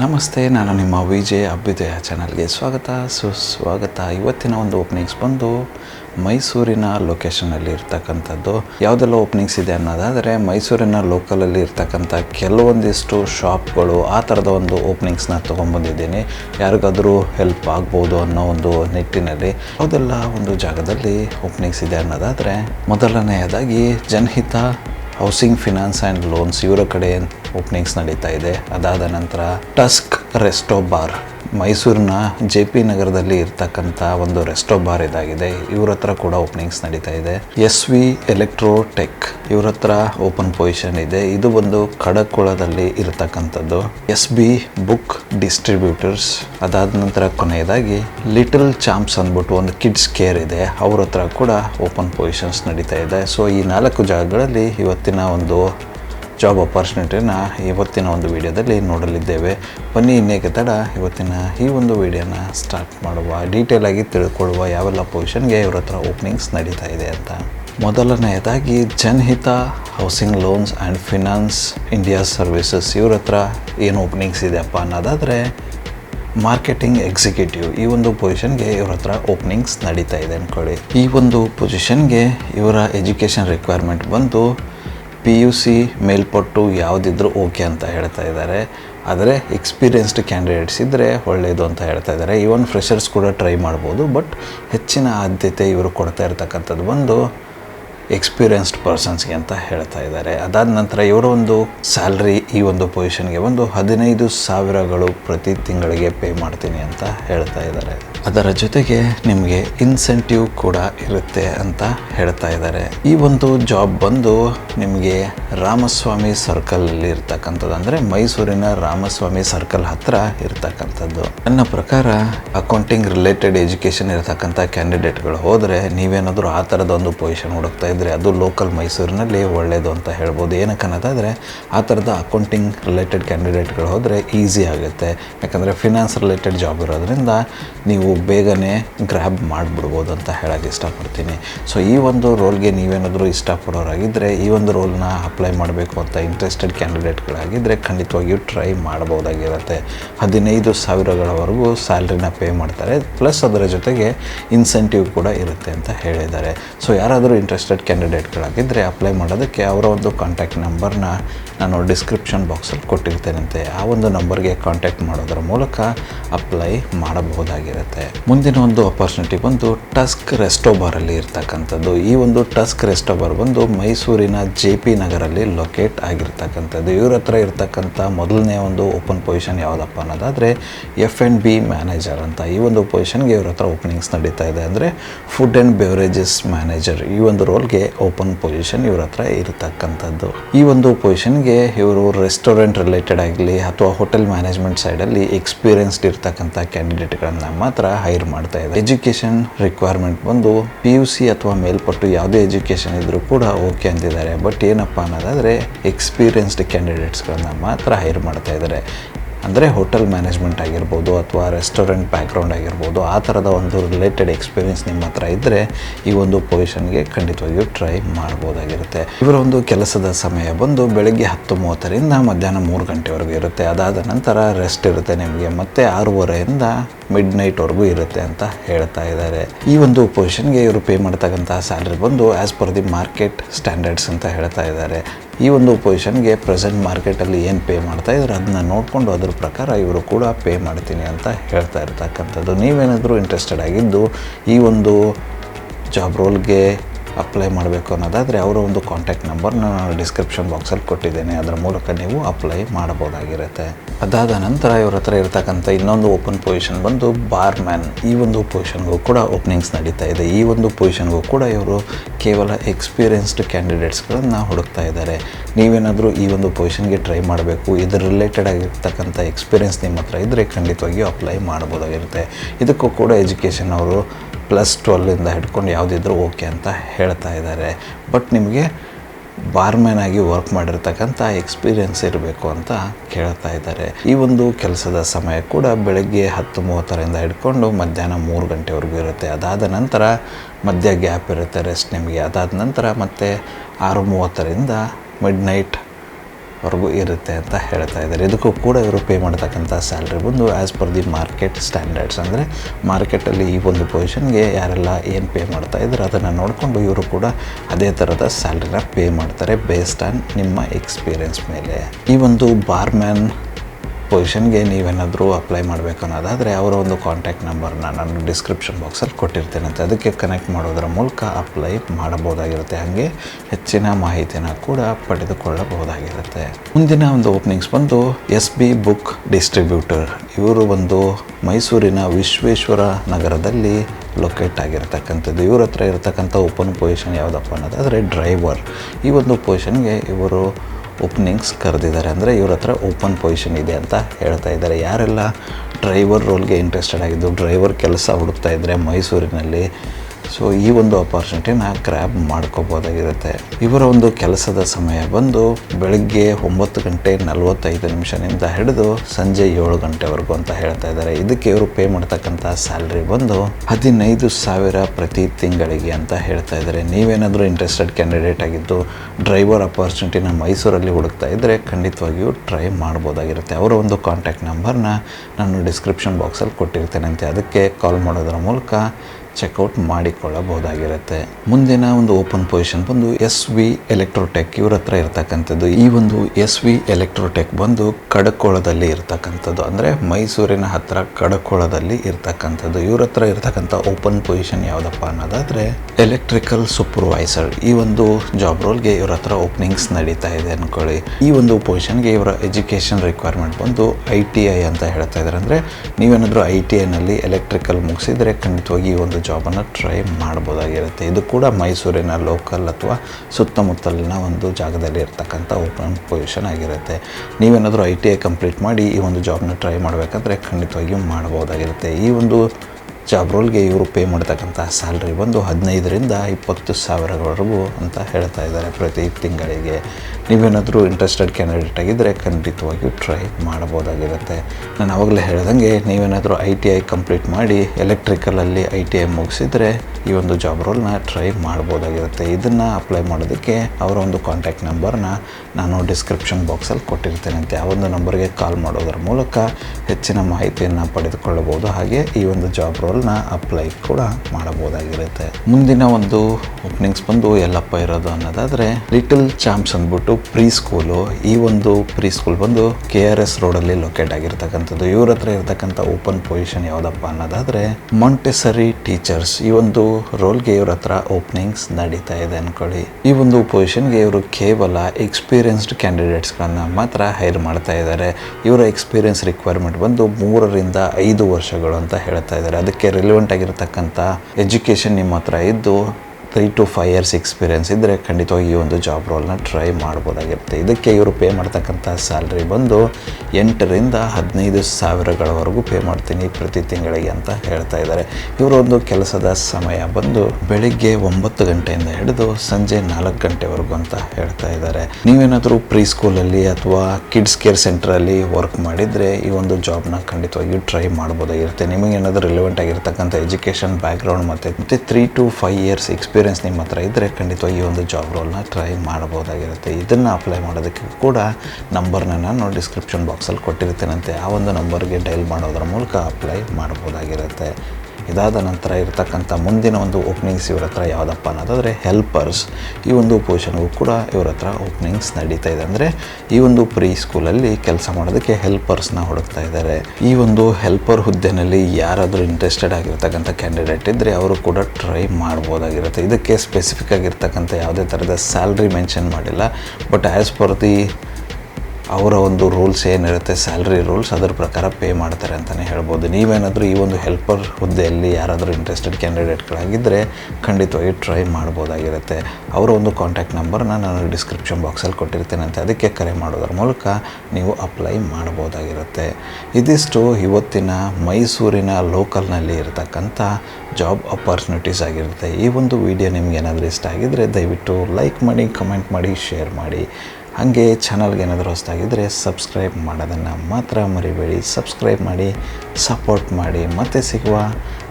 ನಮಸ್ತೆ, ನಾನು ನಿಮ್ಮ ವಿಜಯ್ ಅಭ್ಯುದಯ ಚಾನಲ್ಗೆ ಸ್ವಾಗತ. ಸುಸ್ವಾಗತ. ಇವತ್ತಿನ ಒಂದು ಓಪನಿಂಗ್ಸ್ ಬಂದು ಮೈಸೂರಿನ ಲೊಕೇಶನಲ್ಲಿ ಇರ್ತಕ್ಕಂಥದ್ದು. ಯಾವುದೆಲ್ಲ ಓಪನಿಂಗ್ಸ್ ಇದೆ ಅನ್ನೋದಾದರೆ, ಮೈಸೂರಿನ ಲೋಕಲಲ್ಲಿ ಇರ್ತಕ್ಕಂಥ ಕೆಲವೊಂದಿಷ್ಟು ಶಾಪ್ಗಳು ಆ ಥರದ ಒಂದು ಓಪನಿಂಗ್ಸ್ನ ತೊಗೊಂಬಂದಿದ್ದೀನಿ ಯಾರಿಗಾದರೂ ಹೆಲ್ಪ್ ಆಗ್ಬೋದು ಅನ್ನೋ ಒಂದು ನಿಟ್ಟಿನಲ್ಲಿ ಯಾವುದೆಲ್ಲ ಒಂದು ಜಾಗದಲ್ಲಿ ಓಪನಿಂಗ್ಸ್ ಇದೆ ಅನ್ನೋದಾದರೆ, ಮೊದಲನೆಯದಾಗಿ Janahita housing finance and loans ಇವರ ಕಡೆ ಓಪನಿಂಗ್ಸ್ ನಡೀತಾ ಇದೆ. ಅದಾದ ನಂತರ ಟಸ್ಕ್ ರೆಸ್ಟೋ ಬಾರ್. ಮೈಸೂರಿನ ಜೆ ಪಿ ನಗರದಲ್ಲಿ ಇರ್ತಕ್ಕಂಥ ಒಂದು ರೆಸ್ಟೋ ಬಾರ್ ಇದಾಗಿದೆ. ಇವ್ರ ಹತ್ರ ಕೂಡ ಓಪನಿಂಗ್ಸ್ ನಡೀತಾ ಇದೆ. ಎಸ್ ವಿ ಎಲೆಕ್ಟ್ರೋ ಟೆಕ್ ಇವ್ರ ಹತ್ರ ಓಪನ್ ಪೊಸಿಷನ್ ಇದೆ. ಇದು ಒಂದು ಖಡಕ್ಕುಳದಲ್ಲಿ ಇರತಕ್ಕಂಥದ್ದು. ಎಸ್ ಬಿ ಬುಕ್ ಡಿಸ್ಟ್ರಿಬ್ಯೂಟರ್ಸ್, ಅದಾದ ನಂತರ ಕೊನೆಯದಾಗಿ ಲಿಟಲ್ ಚಾಂಪ್ಸ್ ಅಂದ್ಬಿಟ್ಟು ಒಂದು ಕಿಡ್ಸ್ ಕೇರ್ ಇದೆ. ಅವ್ರ ಕೂಡ ಓಪನ್ ಪೊಸಿಷನ್ಸ್ ನಡೀತಾ ಇದೆ. ಸೊ ಈ ನಾಲ್ಕು ಜಾಗಗಳಲ್ಲಿ ಇವತ್ತಿನ ಒಂದು ಜಾಬ್ ಅಪಾರ್ಚುನಿಟಿನ ಇವತ್ತಿನ ಒಂದು ವಿಡಿಯೋದಲ್ಲಿ ನೋಡಲಿದ್ದೇವೆ. ಬನ್ನಿ, ಇನ್ನೇಕೆ ತಡ ಇವತ್ತಿನ ಈ ಒಂದು ವಿಡಿಯೋನ ಸ್ಟಾರ್ಟ್ ಮಾಡುವ ಡೀಟೇಲ್ ಆಗಿ ತಿಳ್ಕೊಳ್ಳುವ ಯಾವೆಲ್ಲ ಪೊಸಿಷನ್ಗೆ ಇವ್ರ ಹತ್ರ ಓಪನಿಂಗ್ಸ್ ನಡೀತಾ ಇದೆ ಅಂತ. ಮೊದಲನೆಯದಾಗಿ, Janahita housing loans and finance India services ಇವ್ರ ಹತ್ರ ಏನು ಓಪನಿಂಗ್ಸ್ ಇದೆಯಪ್ಪ ಅನ್ನೋದಾದರೆ ಮಾರ್ಕೆಟಿಂಗ್ ಎಕ್ಸಿಕ್ಯೂಟಿವ್ ಈ ಒಂದು ಪೊಸಿಷನ್ಗೆ ಇವ್ರ ಹತ್ರ ಓಪನಿಂಗ್ಸ್ ನಡೀತಾ ಇದೆ ಅಂದ್ಕೊಳ್ಳಿ ಈ ಒಂದು ಪೊಸಿಷನ್ಗೆ ಇವರ ಎಜುಕೇಷನ್ ರಿಕ್ವೈರ್ಮೆಂಟ್ ಬಂದು ಪಿ ಯು ಸಿ ಮೇಲ್ಪಟ್ಟು ಯಾವುದಿದ್ರೂ ಓಕೆ ಅಂತ ಹೇಳ್ತಾ ಇದ್ದಾರೆ. ಆದರೆ ಎಕ್ಸ್ಪೀರಿಯನ್ಸ್ಡ್ ಕ್ಯಾಂಡಿಡೇಟ್ಸ್ ಇದ್ದರೆ ಒಳ್ಳೆಯದು ಅಂತ ಹೇಳ್ತಾ ಇದ್ದಾರೆ. ಈವನ್ ಫ್ರೆಷರ್ಸ್ ಕೂಡ ಟ್ರೈ ಮಾಡ್ಬೋದು ಬಟ್ ಹೆಚ್ಚಿನ ಆದ್ಯತೆ ಇವರು ಕೊಡ್ತಾ ಇರ್ತಕ್ಕಂಥದ್ದು ಬಂದು ಎಕ್ಸ್ಪೀರಿಯೆನ್ಸ್ಡ್ ಪರ್ಸನ್ಸ್ಗೆ ಅಂತ ಹೇಳ್ತಾ ಇದ್ದಾರೆ. ಅದಾದ ನಂತರ ಇವರ ಒಂದು ಸ್ಯಾಲ್ರಿ ಈ ಒಂದು ಪೊಸಿಷನ್ಗೆ ಒಂದು ಹದಿನೈದು ಸಾವಿರಗಳು ಪ್ರತಿ ತಿಂಗಳಿಗೆ ಪೇ ಮಾಡ್ತೀನಿ ಅಂತ ಹೇಳ್ತಾ ಇದ್ದಾರೆ. ಅದರ ಜೊತೆಗೆ ನಿಮಗೆ ಇನ್ಸೆಂಟಿವ್ ಕೂಡ ಇರುತ್ತೆ ಅಂತ ಹೇಳ್ತಾ ಇದ್ದಾರೆ. ಈ ಒಂದು ಜಾಬ್ ಬಂದು ನಿಮಗೆ ರಾಮಸ್ವಾಮಿ ಸರ್ಕಲಲ್ಲಿ ಇರ್ತಕ್ಕಂಥದ್ದು ಅಂದರೆ ಮೈಸೂರಿನ ರಾಮಸ್ವಾಮಿ ಸರ್ಕಲ್ ಹತ್ರ ಇರ್ತಕ್ಕಂಥದ್ದು. ನನ್ನ ಪ್ರಕಾರ ಅಕೌಂಟಿಂಗ್ ರಿಲೇಟೆಡ್ ಎಜುಕೇಷನ್ ಇರತಕ್ಕಂಥ ಕ್ಯಾಂಡಿಡೇಟ್ಗಳು ಹೋದರೆ ನೀವೇನಾದರೂ ಆ ಥರದ ಒಂದು ಪೊಸಿಷನ್ ಹುಡುಕ್ತಾ ಇದ್ದರೆ ಅದು ಲೋಕಲ್ ಮೈಸೂರಿನಲ್ಲಿ ಒಳ್ಳೆಯದು ಅಂತ ಹೇಳ್ಬೋದು. ಏನಕ್ಕೆ ಅನ್ನೋದಾದರೆ ಆ ಥರದ ಅಕೌಂಟಿಂಗ್ ರಿಲೇಟೆಡ್ ಕ್ಯಾಂಡಿಡೇಟ್ಗಳು ಹೋದರೆ ಈಸಿ ಆಗುತ್ತೆ. ಯಾಕಂದರೆ ಫಿನಾನ್ಸ್ ರಿಲೇಟೆಡ್ ಜಾಬ್ ಇರೋದ್ರಿಂದ ನೀವು ಬೇಗನೆ ಗ್ರ್ಯಾಬ್ ಮಾಡಿಬಿಡ್ಬೋದು ಅಂತ ಹೇಳೋಕ್ಕೆ ಇಷ್ಟಪಡ್ತೀನಿ. ಸೊ ಈ ಒಂದು ರೋಲ್ಗೆ ನೀವೇನಾದರೂ ಇಷ್ಟಪಡೋರಾಗಿದ್ದರೆ ಈ ಒಂದು ರೋಲ್ನ ಅಪ್ಲೈ ಮಾಡಬೇಕು ಅಂತ ಇಂಟ್ರೆಸ್ಟೆಡ್ ಕ್ಯಾಂಡಿಡೇಟ್ಗಳಾಗಿದ್ದರೆ ಖಂಡಿತವಾಗಿಯೂ ಟ್ರೈ ಮಾಡ್ಬೋದಾಗಿರುತ್ತೆ. ಹದಿನೈದು ಸಾವಿರಗಳವರೆಗೂ ಸ್ಯಾಲ್ರಿನ ಪೇ ಮಾಡ್ತಾರೆ. ಪ್ಲಸ್ ಅದರ ಜೊತೆಗೆ ಇನ್ಸೆಂಟಿವ್ ಕೂಡ ಇರುತ್ತೆ ಅಂತ ಹೇಳಿದ್ದಾರೆ. ಸೊ ಯಾರಾದರೂ ಇಂಟ್ರೆಸ್ಟೆಡ್ ಕ್ಯಾಂಡಿಡೇಟ್ಗಳಾಗಿದ್ದರೆ ಅಪ್ಲೈ ಮಾಡೋದಕ್ಕೆ ಅವರ ಒಂದು ಕಾಂಟ್ಯಾಕ್ಟ್ ನಂಬರ್ನ ನಾನು ಡಿಸ್ಕ್ರಿಪ್ಷನ್ ಬಾಕ್ಸಲ್ಲಿ ಕೊಟ್ಟಿರ್ತೇನಂತೆ. ಆ ಒಂದು ನಂಬರ್ಗೆ ಕಾಂಟ್ಯಾಕ್ಟ್ ಮಾಡೋದರ ಮೂಲಕ ಅಪ್ಲೈ ಮಾಡಬಹುದಾಗಿರುತ್ತೆ. ಮುಂದಿನ ಒಂದು ಅಪಾರ್ಚುನಿಟಿ ಬಂದು ಟಸ್ಕ್ ರೆಸ್ಟೋಬಾರಲ್ಲಿ ಇರ್ತಕ್ಕಂಥದ್ದು. ಈ ಒಂದು ಟಸ್ಕ್ ರೆಸ್ಟೋಬಾರ್ ಬಂದು ಮೈಸೂರಿನ ಜೆ ಪಿ ನಗರಲ್ಲಿ ಲೊಕೇಟ್ ಆಗಿರ್ತಕ್ಕಂಥದ್ದು. ಇವ್ರ ಹತ್ರ ಇರ್ತಕ್ಕಂಥ ಮೊದಲನೇ ಒಂದು ಓಪನ್ ಪೊಸಿಷನ್ ಯಾವುದಪ್ಪ ಅನ್ನೋದಾದರೆ ಎಫ್ ಆ್ಯಂಡ್ ಬಿ ಮ್ಯಾನೇಜರ್ ಅಂತ. ಈ ಒಂದು ಪೊಸಿಷನ್ಗೆ ಇವ್ರ ಹತ್ರ ಓಪನಿಂಗ್ಸ್ ನಡೀತಾ ಇದೆ. ಅಂದರೆ ಫುಡ್ ಆ್ಯಂಡ್ ಬೆವರೇಜಸ್ ಮ್ಯಾನೇಜರ್ ಈ ಒಂದು ರೋಲ್ಗೆ ಓಪನ್ ಪೊಸಿಷನ್ ಇವ್ರ ಹತ್ರ ಇರತಕ್ಕಂಥದ್ದು. ಈ ಒಂದು ಪೊಸಿಷನ್ಗೆ ಇವರು ರೆಸ್ಟೋರೆಂಟ್ ರಿಲೇಟೆಡ್ ಆಗಲಿ ಅಥವಾ ಹೋಟೆಲ್ ಮ್ಯಾನೇಜ್ಮೆಂಟ್ ಸೈಡಲ್ಲಿ ಎಕ್ಸ್ಪೀರಿಯನ್ಸ್ಡ್ ಇರ್ತಕ್ಕಂಥ ಕ್ಯಾಂಡಿಡೇಟ್ಗಳನ್ನ ಮಾತ್ರ ಹೈರ್ ಮಾಡ್ತಾ ಇದೆ. ಎಜುಕೇಷನ್ ರಿಕ್ವೈರ್ಮೆಂಟ್ ಬಂದು ಪಿ ಯು ಸಿ ಅಥವಾ ಮೇಲ್ಪಟ್ಟು ಯಾವುದೇ ಎಜುಕೇಷನ್ ಇದ್ದರೂ ಕೂಡ ಓಕೆ ಅಂತಿದ್ದಾರೆ. ಬಟ್ ಏನಪ್ಪ ಅನ್ನೋದಾದರೆ ಎಕ್ಸ್ಪೀರಿಯನ್ಸ್ಡ್ ಕ್ಯಾಂಡಿಡೇಟ್ಸ್ಗಳನ್ನ ಮಾತ್ರ ಹೈರ್ ಮಾಡ್ತಾ ಇದ್ದಾರೆ. ಅಂದರೆ ಹೋಟೆಲ್ ಮ್ಯಾನೇಜ್ಮೆಂಟ್ ಆಗಿರ್ಬೋದು ಅಥವಾ ರೆಸ್ಟೋರೆಂಟ್ ಬ್ಯಾಕ್ಗ್ರೌಂಡ್ ಆಗಿರ್ಬೋದು, ಆ ಥರದ ಒಂದು ರಿಲೇಟೆಡ್ ಎಕ್ಸ್ಪೀರಿಯನ್ಸ್ ನಿಮ್ಮ ಹತ್ರ ಇದ್ದರೆ ಈ ಒಂದು ಪೊಸಿಷನ್ಗೆ ಖಂಡಿತವಾಗಿಯೂ ಟ್ರೈ ಮಾಡ್ಬೋದಾಗಿರುತ್ತೆ. ಇವರ ಒಂದು ಕೆಲಸದ ಸಮಯ ಬಂದು ಬೆಳಗ್ಗೆ ಹತ್ತು ಮೂವತ್ತರಿಂದ ಮಧ್ಯಾಹ್ನ ಮೂರು ಗಂಟೆವರೆಗೂ ಇರುತ್ತೆ. ಅದಾದ ನಂತರ ರೆಸ್ಟ್ ಇರುತ್ತೆ ನಿಮಗೆ. ಮತ್ತೆ ಆರೂವರೆಯಿಂದ ಮಿಡ್ ನೈಟ್ವರೆಗೂ ಇರುತ್ತೆ ಅಂತ ಹೇಳ್ತಾ ಇದ್ದಾರೆ. ಈ ಒಂದು ಪೊಸಿಷನ್ಗೆ ಇವರು ಪೇ ಮಾಡ್ತಕ್ಕಂತಹ ಸ್ಯಾಲ್ರಿ ಬಂದು as per the market standards ಅಂತ ಹೇಳ್ತಾ ಇದ್ದಾರೆ. ಈ ಒಂದು ಪೊಸಿಷನ್ಗೆ ಪ್ರೆಸೆಂಟ್ ಮಾರ್ಕೆಟಲ್ಲಿ ಏನು ಪೇ ಮಾಡ್ತಾ ಇದ್ರು ಅದನ್ನ ನೋಡಿಕೊಂಡು ಅದ್ರ ಪ್ರಕಾರ ಇವರು ಕೂಡ ಪೇ ಮಾಡ್ತೀನಿ ಅಂತ ಹೇಳ್ತಾ ಇರ್ತಕ್ಕಂಥದ್ದು. ನೀವೇನಾದರೂ ಇಂಟ್ರೆಸ್ಟೆಡ್ ಆಗಿದ್ದು ಈ ಒಂದು ಜಾಬ್ ರೋಲ್ಗೆ ಅಪ್ಲೈ ಮಾಡಬೇಕು ಅನ್ನೋದಾದರೆ ಅವರ ಒಂದು ಕಾಂಟ್ಯಾಕ್ಟ್ ನಂಬರ್ನ ನಾನು ಡಿಸ್ಕ್ರಿಪ್ಷನ್ ಬಾಕ್ಸಲ್ಲಿ ಕೊಟ್ಟಿದ್ದೇನೆ. ಅದರ ಮೂಲಕ ನೀವು ಅಪ್ಲೈ ಮಾಡಬಹುದಾಗಿರುತ್ತೆ. ಅದಾದ ನಂತರ ಇವ್ರ ಹತ್ರ ಇರತಕ್ಕಂಥ ಇನ್ನೊಂದು ಓಪನ್ ಪೊಸಿಷನ್ ಬಂದು ಬಾರ್ ಮ್ಯಾನ್ ಈ ಒಂದು ಪೊಸಿಷನ್ಗೂ ಕೂಡ ಓಪನಿಂಗ್ಸ್ ನಡೀತಾ ಇದೆ. ಈ ಒಂದು ಪೊಸಿಷನ್ಗೂ ಕೂಡ ಇವರು ಕೇವಲ ಎಕ್ಸ್ಪೀರಿಯನ್ಸ್ಡ್ ಕ್ಯಾಂಡಿಡೇಟ್ಸ್ಗಳನ್ನು ಹುಡುಕ್ತಾ ಇದ್ದಾರೆ. ನೀವೇನಾದರೂ ಈ ಒಂದು ಪೊಸಿಷನ್ಗೆ ಟ್ರೈ ಮಾಡಬೇಕು. ಇದ್ರ ರಿಲೇಟೆಡ್ ಆಗಿರ್ತಕ್ಕಂಥ ಎಕ್ಸ್ಪೀರಿಯನ್ಸ್ ನಿಮ್ಮ ಹತ್ರ ಇದ್ದರೆ ಖಂಡಿತವಾಗಿಯೂ ಅಪ್ಲೈ ಮಾಡ್ಬೋದಾಗಿರುತ್ತೆ ಇದಕ್ಕೂ ಕೂಡ ಎಜುಕೇಷನ್ ಅವರು ಪ್ಲಸ್ ಟ್ವೆಲ್ಲಿಂದ ಹಿಡ್ಕೊಂಡು ಯಾವುದಿದ್ರೂ ಓಕೆ ಅಂತ ಹೇಳ್ತಾ ಇದ್ದಾರೆ. ಬಟ್ ನಿಮಗೆ ಬಾರ್ಮ್ಯಾನ್ ಆಗಿ ವರ್ಕ್ ಮಾಡಿರ್ತಕ್ಕಂಥ ಎಕ್ಸ್ಪೀರಿಯನ್ಸ್ ಇರಬೇಕು ಅಂತ ಕೇಳ್ತಾ ಇದ್ದಾರೆ. ಈ ಒಂದು ಕೆಲಸದ ಸಮಯ ಕೂಡ ಬೆಳಗ್ಗೆ ಹತ್ತು ಮೂವತ್ತರಿಂದ ಹಿಡ್ಕೊಂಡು ಮಧ್ಯಾಹ್ನ ಮೂರು ಗಂಟೆವರೆಗೂ ಇರುತ್ತೆ. ಅದಾದ ನಂತರ ಮಧ್ಯ ಗ್ಯಾಪ್ ಇರುತ್ತೆ ರೆಸ್ಟ್ ನಿಮಗೆ. ಅದಾದ ನಂತರ ಮತ್ತೆ ಆರು ಮೂವತ್ತರಿಂದ ಮಿಡ್ ನೈಟ್ ವರೆಗೂ ಇರುತ್ತೆ ಅಂತ ಹೇಳ್ತಾ ಇದ್ದಾರೆ. ಇದಕ್ಕೂ ಕೂಡ ಇವರು ಪೇ ಮಾಡ್ತಕ್ಕಂಥ ಸ್ಯಾಲ್ರಿ ಬಂದು as per the market standards ಅಂದರೆ ಮಾರ್ಕೆಟಲ್ಲಿ ಈ ಒಂದು ಪೊಸಿಷನ್ಗೆ ಯಾರೆಲ್ಲ ಏನು ಪೇ ಮಾಡ್ತಾ ಇದ್ದಾರೆ, ಅದನ್ನು ನೋಡಿಕೊಂಡು ಇವರು ಕೂಡ ಅದೇ ಥರದ ಸ್ಯಾಲ್ರಿನ ಪೇ ಮಾಡ್ತಾರೆ ಬೇಸ್ಡ್ ಆನ್ ನಿಮ್ಮ ಎಕ್ಸ್ಪೀರಿಯನ್ಸ್ ಮೇಲೆ. ಈ ಒಂದು ಬಾರ್ಮ್ಯಾನ್ ಪೊಸಿಷನ್ಗೆ ನೀವೇನಾದರೂ ಅಪ್ಲೈ ಮಾಡಬೇಕು ಅನ್ನೋದಾದರೆ ಅವರ ಒಂದು ಕಾಂಟ್ಯಾಕ್ಟ್ ನಂಬರ್ನ ನಾನು ಡಿಸ್ಕ್ರಿಪ್ಷನ್ ಬಾಕ್ಸಲ್ಲಿ ಕೊಟ್ಟಿರ್ತೇನಂತೆ. ಅದಕ್ಕೆ ಕನೆಕ್ಟ್ ಮಾಡೋದರ ಮೂಲಕ ಅಪ್ಲೈ ಮಾಡಬಹುದಾಗಿರುತ್ತೆ. ಹಾಗೆ ಹೆಚ್ಚಿನ ಮಾಹಿತಿನ ಕೂಡ ಪಡೆದುಕೊಳ್ಳಬಹುದಾಗಿರುತ್ತೆ. ಮುಂದಿನ ಒಂದು ಓಪನಿಂಗ್ಸ್ ಬಂದು ಎಸ್ ಬಿ ಬುಕ್ ಡಿಸ್ಟ್ರಿಬ್ಯೂಟರ್ ಇವರು ಒಂದು ಮೈಸೂರಿನ ವಿಶ್ವೇಶ್ವರ ನಗರದಲ್ಲಿ ಲೊಕೇಟ್ ಆಗಿರ್ತಕ್ಕಂಥದ್ದು. ಇವ್ರ ಹತ್ರ ಇರತಕ್ಕಂಥ ಓಪನ್ ಪೊಸಿಷನ್ ಯಾವುದಪ್ಪ ಅನ್ನೋದಾದರೆ ಡ್ರೈವರ್ ಈ ಒಂದು ಪೊಸಿಷನ್ಗೆ ಇವರು ಓಪನಿಂಗ್ಸ್ ಕರೆದಿದ್ದಾರೆ ಅಂದರೆ ಇವ್ರ ಹತ್ರ ಓಪನ್ ಪೊಸಿಷನ್ ಇದೆ ಅಂತ ಹೇಳ್ತಾ ಇದ್ದಾರೆ. ಯಾರೆಲ್ಲ ಡ್ರೈವರ್ ರೋಲ್ಗೆ ಇಂಟ್ರೆಸ್ಟೆಡ್ ಆಗಿದ್ದು ಡ್ರೈವರ್ ಕೆಲಸ ಹುಡುಕ್ತಾ ಇದ್ದರೆ ಮೈಸೂರಿನಲ್ಲಿ ಸೊ ಈ ಒಂದು ಅಪಾರ್ಚುನಿಟಿನ ಗ್ರ್ಯಾಬ್ ಮಾಡ್ಕೋಬೋದಾಗಿರುತ್ತೆ. ಇವರ ಒಂದು ಕೆಲಸದ ಸಮಯ ಬಂದು ಬೆಳಗ್ಗೆ ಒಂಬತ್ತು ಗಂಟೆ ನಲವತ್ತೈದು ನಿಮಿಷದಿಂದ ಹಿಡಿದು ಸಂಜೆ ಏಳು ಗಂಟೆವರೆಗೂ ಅಂತ ಹೇಳ್ತಾ ಇದ್ದಾರೆ. ಇದಕ್ಕೆ ಇವರು ಪೇ ಮಾಡ್ತಕ್ಕಂಥ ಸ್ಯಾಲ್ರಿ ಬಂದು ಹದಿನೈದು ಸಾವಿರ ಪ್ರತಿ ತಿಂಗಳಿಗೆ ಅಂತ ಹೇಳ್ತಾ ಇದ್ದಾರೆ. ನೀವೇನಾದರೂ ಇಂಟ್ರೆಸ್ಟೆಡ್ ಕ್ಯಾಂಡಿಡೇಟ್ ಆಗಿದ್ದು ಡ್ರೈವರ್ ಅಪಾರ್ಚುನಿಟಿನ ಮೈಸೂರಲ್ಲಿ ಹುಡುಕ್ತಾ ಇದ್ದರೆ ಖಂಡಿತವಾಗಿಯೂ ಟ್ರೈ ಮಾಡ್ಬೋದಾಗಿರುತ್ತೆ. ಅವರ ಒಂದು ಕಾಂಟ್ಯಾಕ್ಟ್ ನಂಬರ್ನ ನಾನು ಡಿಸ್ಕ್ರಿಪ್ಷನ್ ಬಾಕ್ಸಲ್ಲಿ ಅಂತೆ. ಅದಕ್ಕೆ ಕಾಲ್ ಮಾಡೋದರ ಮೂಲಕ ಚೆಕ್ಔಟ್ ಮಾಡಿಕೊಳ್ಳಬಹುದಾಗಿರುತ್ತೆ. ಮುಂದಿನ ಒಂದು ಓಪನ್ ಪೊಸಿಷನ್ ಬಂದು ಎಸ್ ವಿ ಎಲೆಕ್ಟ್ರೋಟೆಕ್ ಇವ್ರ ಹತ್ರ ಇರ್ತಕ್ಕಂಥದ್ದು. ಈ ಒಂದು ಎಸ್ ವಿ ಎಲೆಕ್ಟ್ರೋಟೆಕ್ ಬಂದು ಕಡಕೋಳದಲ್ಲಿ ಇರತಕ್ಕಂಥದ್ದು. ಅಂದರೆ ಮೈಸೂರಿನ ಹತ್ರ ಕಡಕೋಳದಲ್ಲಿ ಇರ್ತಕ್ಕಂಥದ್ದು. ಇವ್ರ ಹತ್ರ ಇರ್ತಕ್ಕಂಥ ಓಪನ್ ಪೊಸಿಷನ್ ಯಾವುದಪ್ಪ ಅನ್ನೋದಾದರೆ ಎಲೆಕ್ಟ್ರಿಕಲ್ ಸೂಪರ್ವೈಸರ್. ಈ ಒಂದು ಜಾಬ್ ರೋಲ್ಗೆ ಇವ್ರ ಹತ್ರ ಓಪನಿಂಗ್ಸ್ ನಡೀತಾ ಇದೆ ಅನ್ಕೊಳ್ಳಿ. ಈ ಒಂದು ಪೊಸಿಷನ್ಗೆ ಇವರ ಎಜುಕೇಷನ್ ರಿಕ್ವೈರ್ಮೆಂಟ್ ಬಂದು ಐ ಅಂತ ಹೇಳ್ತಾ ಇದ್ದಾರೆ ಅಂದರೆ ನೀವೇನಾದರೂ ಐ ಟಿ ಐನಲ್ಲಿ ಎಲೆಕ್ಟ್ರಿಕಲ್ ಮುಗಿಸಿದರೆ ಖಂಡಿತವಾಗಿ ಈ ಒಂದು ಜಾಬನ್ನು ಟ್ರೈ ಮಾಡ್ಬೋದಾಗಿರುತ್ತೆ. ಇದು ಕೂಡ ಮೈಸೂರಿನ ಲೋಕಲ್ ಅಥವಾ ಸುತ್ತಮುತ್ತಲಿನ ಒಂದು ಜಾಗದಲ್ಲಿ ಇರ್ತಕ್ಕಂಥ ಓಪನ್ ಪೊಸಿಷನ್ ಆಗಿರುತ್ತೆ. ನೀವೇನಾದರೂ ಐ ಟಿ ಐ ಕಂಪ್ಲೀಟ್ ಮಾಡಿ ಈ ಒಂದು ಜಾಬ್ನ ಟ್ರೈ ಮಾಡಬೇಕಂದ್ರೆ ಖಂಡಿತವಾಗಿಯೂ ಮಾಡ್ಬೋದಾಗಿರುತ್ತೆ. ಈ ಒಂದು ಜಾಬ್ ರೋಲ್ಗೆ ಇವರು ಪೇ ಮಾಡ್ತಕ್ಕಂಥ ಸ್ಯಾಲ್ರಿ ಬಂದು ಹದಿನೈದರಿಂದ ಇಪ್ಪತ್ತು ಸಾವಿರವರೆಗೂ ಅಂತ ಹೇಳ್ತಾ ಇದ್ದಾರೆ ಪ್ರತಿ ತಿಂಗಳಿಗೆ. ನೀವೇನಾದರೂ ಇಂಟ್ರೆಸ್ಟೆಡ್ ಕ್ಯಾಂಡಿಡೇಟ್ ಆಗಿದ್ದರೆ ಖಂಡಿತವಾಗಿಯೂ ಟ್ರೈ ಮಾಡ್ಬೋದಾಗಿರುತ್ತೆ ನಾನು ಆವಾಗಲೇ ಹೇಳ್ದಂಗೆ ನೀವೇನಾದರೂ ಐ ಟಿ ಐ ಕಂಪ್ಲೀಟ್ ಮಾಡಿ ಎಲೆಕ್ಟ್ರಿಕಲಲ್ಲಿ ಐ ಟಿ ಐ ಮುಗಿಸಿದರೆ ಈ ಒಂದು ಜಾಬ್ ರೋಲ್ನ ಟ್ರೈ ಮಾಡ್ಬೋದಾಗಿರುತ್ತೆ ಇದನ್ನು ಅಪ್ಲೈ ಮಾಡೋದಕ್ಕೆ ಅವರ ಒಂದು ಕಾಂಟ್ಯಾಕ್ಟ್ ನಂಬರ್ನ ನಾನು ಡಿಸ್ಕ್ರಿಪ್ಷನ್ ಬಾಕ್ಸಲ್ಲಿ ಕೊಟ್ಟಿರ್ತೇನಂತೆ ಆ ಒಂದು ನಂಬರ್ಗೆ ಕಾಲ್ ಮಾಡೋದರ ಮೂಲಕ ಹೆಚ್ಚಿನ ಮಾಹಿತಿಯನ್ನು ಪಡೆದುಕೊಳ್ಳಬಹುದು. ಹಾಗೆ ಈ ಒಂದು ಜಾಬ್ ರೋಲ್ನ ಅಪ್ಲೈ ಕೂಡ ಮಾಡಬಹುದಾಗಿರುತ್ತೆ. ಮುಂದಿನ ಒಂದು ಓಪನಿಂಗ್ಸ್ ಬಂದು ಎಲ್ಲಪ್ಪ ಇರೋದು ಅನ್ನೋದಾದ್ರೆ ಲಿಟಲ್ ಚಾಂಪ್ಸ್ ಅಂದ್ಬಿಟ್ಟು ಪ್ರೀ ಸ್ಕೂಲು ಈ ಒಂದು ಪ್ರೀ ಸ್ಕೂಲ್ ಬಂದು ಕೆ ಆರ್ ಎಸ್ ರೋಡಲ್ಲಿ ಲೊಕೇಟ್ ಆಗಿರ್ತಕ್ಕಂಥದ್ದು. ಇವ್ರ ಹತ್ರ ಇರ್ತಕ್ಕಂಥ ಓಪನ್ ಪೊಸಿಷನ್ ಯಾವುದಪ್ಪ ಅನ್ನೋದಾದ್ರೆ ಮಾಂಟೆಸರಿ ಟೀಚರ್ಸ್ ಈ ಒಂದು ರೋಲ್ಗೆ ಇವ್ರ ಹತ್ರ ಓಪನಿಂಗ್ಸ್ ನಡೀತಾ ಇದೆ ಅನ್ಕೊಳ್ಳಿ. ಈ ಒಂದು ಪೊಸಿಷನ್ಗೆ ಇವರು ಕೇವಲ ಎಕ್ಸ್ಪೀರಿಯನ್ಸ್ಡ್ ಕ್ಯಾಂಡಿಡೇಟ್ಸ್ಗಳನ್ನು ಮಾತ್ರ ಹೈರ್ ಮಾಡ್ತಾ ಇದ್ದಾರೆ. ಇವರ ಎಕ್ಸ್ಪೀರಿಯನ್ಸ್ ರಿಕ್ವೈರ್ಮೆಂಟ್ ಬಂದು ಮೂರರಿಂದ ಐದು ವರ್ಷಗಳು ಅಂತ ಹೇಳ್ತಾ ಇದ್ದಾರೆ. ಅದಕ್ಕೆ ರಿಲೆವೆಂಟ್ ಆಗಿರತಕ್ಕಂಥ ಎಜುಕೇಷನ್ ನಿಮ್ಮ ಹತ್ರ ಇದ್ದು three to five years experience ಇದ್ದರೆ ಖಂಡಿತವಾಗಿ ಈ ಒಂದು ಜಾಬ್ ರೋಲ್ನ ಟ್ರೈ ಮಾಡ್ಬೋದಾಗಿರುತ್ತೆ. ಇದಕ್ಕೆ ಇವರು ಪೇ ಮಾಡ್ತಕ್ಕಂಥ ಸ್ಯಾಲ್ರಿ ಬಂದು ಎಂಟರಿಂದ ಹದಿನೈದು ಸಾವಿರಗಳವರೆಗೂ ಪೇ ಮಾಡ್ತೀನಿ ಪ್ರತಿ ತಿಂಗಳಿಗೆ ಅಂತ ಹೇಳ್ತಾ ಇದ್ದಾರೆ. ಇವರೊಂದು ಕೆಲಸದ ಸಮಯ ಬಂದು ಬೆಳಿಗ್ಗೆ ಒಂಬತ್ತು ಗಂಟೆಯಿಂದ ಹಿಡಿದು ಸಂಜೆ ನಾಲ್ಕು ಗಂಟೆವರೆಗೂ ಅಂತ ಹೇಳ್ತಾ ಇದ್ದಾರೆ. ನೀವೇನಾದರೂ ಪ್ರೀ ಸ್ಕೂಲಲ್ಲಿ ಅಥವಾ ಕಿಡ್ಸ್ ಕೇರ್ ಸೆಂಟ್ರಲ್ಲಿ ವರ್ಕ್ ಮಾಡಿದರೆ ಈ ಒಂದು ಜಾಬ್ನ ಖಂಡಿತವಾಗಿಯೂ ಟ್ರೈ ಮಾಡ್ಬೋದಾಗಿರುತ್ತೆ. ನಿಮಗೇನಾದರೂ ರಿಲೆವೆಂಟ್ ಆಗಿರ್ತಕ್ಕಂಥ ಎಜುಕೇಷನ್ ಬ್ಯಾಕ್ಗ್ರೌಂಡ್ ಮತ್ತು ಮತ್ತು three to five years experience ನಿಮ್ಮ ಹತ್ರ ಇದ್ದರೆ ಖಂಡಿತ ಈ ಒಂದು ಜಾಬ್ ರೋಲ್ನ ಟ್ರೈ ಮಾಡಬಹುದಾಗಿರುತ್ತೆ. ಇದನ್ನು ಅಪ್ಲೈ ಮಾಡೋದಕ್ಕೆ ಕೂಡ ನಂಬರ್ನ ನಾನು ಡಿಸ್ಕ್ರಿಪ್ಷನ್ ಬಾಕ್ಸಲ್ಲಿ ಕೊಟ್ಟಿರ್ತೇನಂತೆ ಆ ಒಂದು ನಂಬರ್ಗೆ ಡೈಲ್ ಮಾಡೋದ್ರ ಮೂಲಕ ಅಪ್ಲೈ ಮಾಡ್ಬೋದಾಗಿರುತ್ತೆ ಇದಾದ ನಂತರ ಇರತಕ್ಕಂಥ ಮುಂದಿನ ಒಂದು ಓಪನಿಂಗ್ಸ್ ಇವ್ರ ಹತ್ರ ಯಾವುದಪ್ಪ ಅನ್ನೋದಾದರೆ ಹೆಲ್ಪರ್ಸ್ ಈ ಒಂದು ಪೊಸಿಷನ್ಗೂ ಕೂಡ ಇವ್ರ ಹತ್ರ ಓಪನಿಂಗ್ಸ್ ನಡೀತಾ ಇದೆ. ಅಂದರೆ ಈ ಒಂದು ಪ್ರೀ ಸ್ಕೂಲಲ್ಲಿ ಕೆಲಸ ಮಾಡೋದಕ್ಕೆ ಹೆಲ್ಪರ್ಸ್ನ ಹುಡುಕ್ತಾ ಇದ್ದಾರೆ ಈ ಒಂದು ಹೆಲ್ಪರ್ ಹುದ್ದೆನಲ್ಲಿ ಯಾರಾದರೂ ಇಂಟ್ರೆಸ್ಟೆಡ್ ಆಗಿರ್ತಕ್ಕಂಥ ಕ್ಯಾಂಡಿಡೇಟ್ ಇದ್ದರೆ ಅವರು ಕೂಡ ಟ್ರೈ ಮಾಡ್ಬೋದಾಗಿರುತ್ತೆ. ಇದಕ್ಕೆ ಸ್ಪೆಸಿಫಿಕ್ ಆಗಿರ್ತಕ್ಕಂಥ ಯಾವುದೇ ಥರದ ಸ್ಯಾಲ್ರಿ ಮೆನ್ಷನ್ ಮಾಡಿಲ್ಲ. ಬಟ್ ಆ್ಯಸ್ ಪರ್ ದಿ ಅವರ ಒಂದು ರೂಲ್ಸ್ ಏನಿರುತ್ತೆ ಸ್ಯಾಲ್ರಿ ರೂಲ್ಸ್ ಅದರ ಪ್ರಕಾರ ಪೇ ಮಾಡ್ತಾರೆ ಅಂತಲೇ ಹೇಳ್ಬೋದು. ನೀವೇನಾದರೂ ಈ ಒಂದು ಹೆಲ್ಪರ್ ಹುದ್ದೆಯಲ್ಲಿ ಯಾರಾದರೂ ಇಂಟ್ರೆಸ್ಟೆಡ್ ಕ್ಯಾಂಡಿಡೇಟ್ಗಳಾಗಿದ್ದರೆ ಖಂಡಿತವಾಗಿ ಟ್ರೈ ಮಾಡ್ಬೋದಾಗಿರುತ್ತೆ. ಅವರ ಒಂದು ಕಾಂಟ್ಯಾಕ್ಟ್ ನಂಬರ್ನ ನಾನು ಡಿಸ್ಕ್ರಿಪ್ಷನ್ ಬಾಕ್ಸಲ್ಲಿ ಕೊಟ್ಟಿರ್ತೇನಂತೆ ಅದಕ್ಕೆ ಕರೆ ಮಾಡೋದ್ರ ಮೂಲಕ ನೀವು ಅಪ್ಲೈ ಮಾಡ್ಬೋದಾಗಿರುತ್ತೆ. ಇದಿಷ್ಟು ಇವತ್ತಿನ ಮೈಸೂರಿನ ಲೋಕಲ್ನಲ್ಲಿ ಇರತಕ್ಕಂಥ ಜಾಬ್ ಅಪರ್ಚುನಿಟೀಸ್ ಆಗಿರುತ್ತೆ. ಈ ಒಂದು ವಿಡಿಯೋ ನಿಮ್ಗೆ ಏನಾದರೂ ಇಷ್ಟ ಆಗಿದ್ದರೆ ದಯವಿಟ್ಟು ಲೈಕ್ ಮಾಡಿ ಕಮೆಂಟ್ ಮಾಡಿ ಶೇರ್ ಮಾಡಿ. ಹಾಗೆ ಚಾನಲ್ಗೆ ಏನಾದರೂ ಹೊಸದಾಗಿದ್ದರೆ ಸಬ್ಸ್ಕ್ರೈಬ್ ಮಾಡೋದನ್ನು ಮಾತ್ರ ಮರಿಬೇಡಿ. ಸಬ್ಸ್ಕ್ರೈಬ್ ಮಾಡಿ, ಸಪೋರ್ಟ್ ಮಾಡಿ. ಮತ್ತೆ ಸಿಗುವ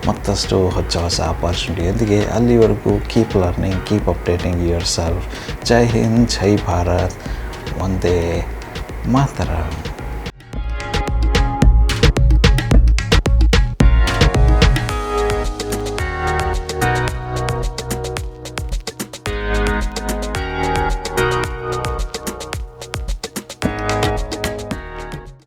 ಮತ್ತಷ್ಟು ಹೊಚ್ಚ ಹೊಸ ಆಪರ್ಚುನಿಟಿಯೊಂದಿಗೆ ಅಲ್ಲಿವರೆಗೂ keep learning keep updating yourself ಜೈ ಹಿಂದ್, ಜೈ ಭಾರತ್. ಒಂದೇ ಮಾತರ.